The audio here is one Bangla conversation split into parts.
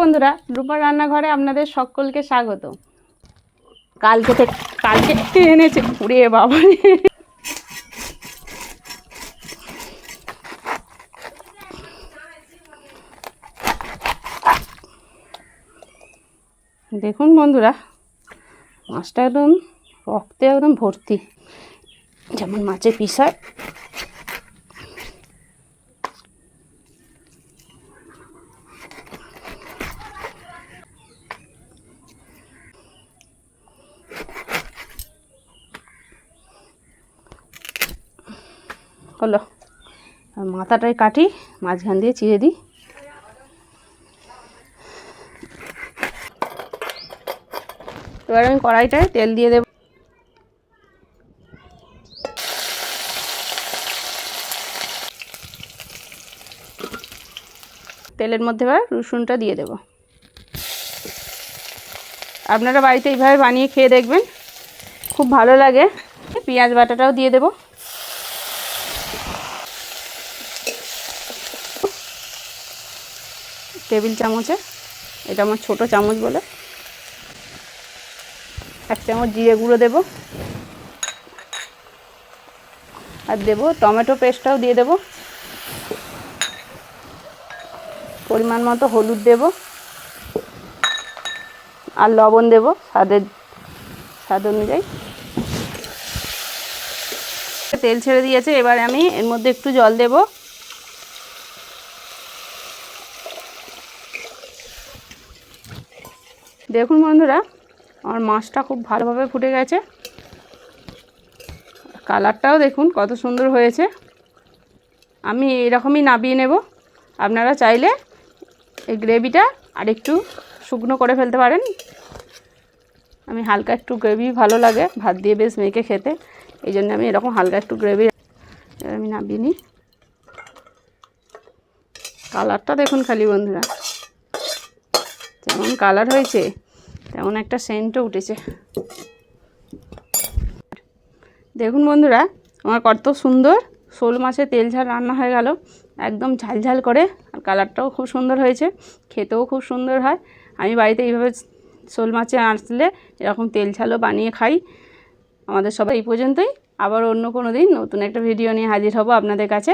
বন্ধুরা রূপার রান্নাঘরে আপনাদের সকলকে স্বাগত। কালকে থেকে, কালকে এনেছে, উড়ে বাবা দেখুন বন্ধুরা, মাছটা একদম রক্তে একদম ভর্তি। যেমন মাছের পিস হলো মাথাটাই কাটি, মাঝখান দিয়ে চিড়ে দিই। এবার আমি কড়াইটায় তেল দিয়ে দেব। তেলের মধ্যে এবার রসুনটা দিয়ে দেব। আপনারা বাড়িতে এইভাবে বানিয়ে খেয়ে দেখবেন, খুব ভালো লাগে। পেঁয়াজ বাটাটাও দিয়ে দেবো। টেবিল চামচে, এটা আমার ছোট চামচ বলে। এক চামচ জিরে গুঁড়ো দেব। আর দেব টমেটো পেস্টটাও দিয়ে দেব। পরিমাণ মতো হলুদ দেব। আর লবণ দেব স্বাদের, স্বাদ অনুযায়ী। তেল ছেড়ে দিয়েছে, এবার আমি এর মধ্যে একটু জল দেবো। দেখুন বন্ধুরা, আমার মাছটা খুব ভালোভাবে ফুটে গেছে। কালারটাও দেখুন কত সুন্দর হয়েছে। আমি এরকমই নাবিয়ে নেব। আপনারা চাইলে এই গ্রেভিটা আরেকটু শুকনো করে ফেলতে পারেন। আমি হালকা একটু গ্রেভি ভালো লাগে, ভাত দিয়ে বেশ মেখে খেতে। এই জন্য আমি এরকম হালকা একটু গ্রেভি আমি নাবিয়ে নিই। কালারটা দেখুন খালি বন্ধুরা। যেমন কালার হয়েছে, তেমন একটা সেন্টও উঠেছে। দেখুন বন্ধুরা, আমার কত সুন্দর শোল মাছের তেল ঝাল রান্না হয়ে গেল। একদম ঝাল ঝাল করে, আর কালারটাও খুব সুন্দর হয়েছে, খেতেও খুব সুন্দর হয়। আমি বাড়িতে এইভাবে শোল মাছে আসলে এরকম তেল ঝালও বানিয়ে খাই। আমাদের সবাই এই পর্যন্তই। আবার অন্য কোনো দিন নতুন একটা ভিডিও নিয়ে হাজির হব আপনাদের কাছে।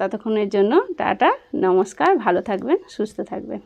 ততক্ষণের জন্য টাটা, নমস্কার, ভালো থাকবেন, সুস্থ থাকবেন।